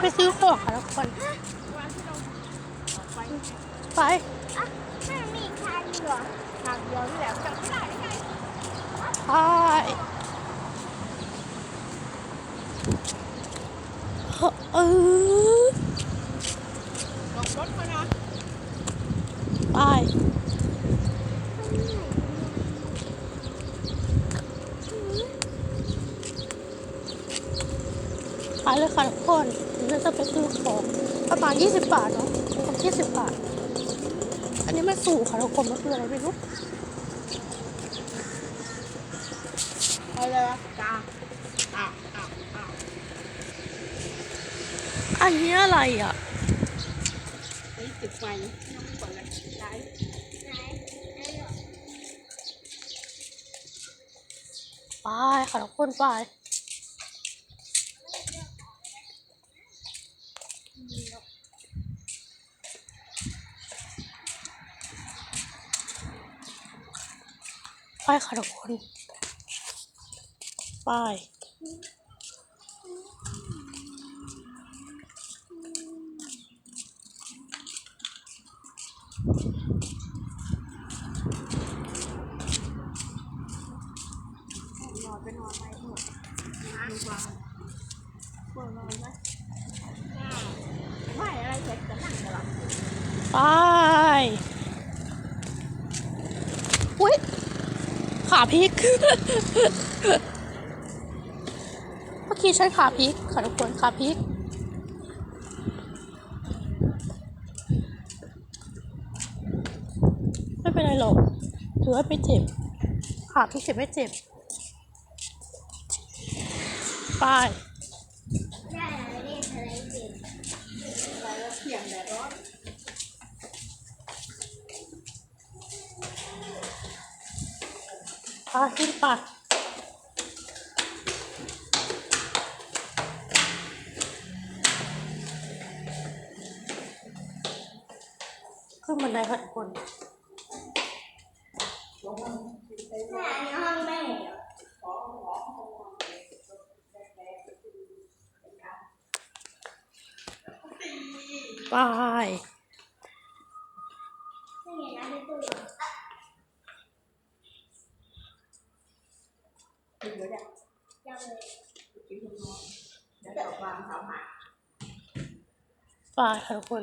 ไปซื้อของค่ะทุกคนวันที่เราออกไปไปอะไม่มีทางเหรอทางเดียวนี่แหละจำไม่ได้ได้ไงไปเออลงรถมานะไป ไปเลยค่ะทุกคนเราจะไปซื้อของประมาณ20 บาทเนาะประมาณ20 บาท อันนี้มันสูงค่ะทุกคนมันคืออะไรไม่รู้เอาเลยวะจ้าอ้าวอ้าวอ้าวอันนี้อะไรอะไอ้ติดไฟน้ำก่อนเลยได้ไหนไหนเหรอไปค่ะทุกคนไป ไปค่ะทุกคนไปนอนไปนอนไปหมดนะดูควาปวดนอนไหมไม่อะไรเสร็จจะนั่งกันหรอไปอุ้ย ขาพลิก เมื่อกี้ฉันขาพลิกค่ะทุกคนขาพลิกไม่เป็นไรหรอกถือว่าไม่เจ็บขาพลิกเจ็บไม่เจ็บ ไป ได้อะไรเรียกอะไรเด็ก อะไรแล้วเสียงแดดร้อน พาขึ้นไปขึ้นบันไดค่ะทุกคนแม่ห้องแม่เหรอ ไป ไม่เห็นนะพี่ตุ้ย เดี๋ยวเนี่ยยังเลยกินคนนอนเดี๋ยวจะออกวางเท้าหาไปค่ะทุกคน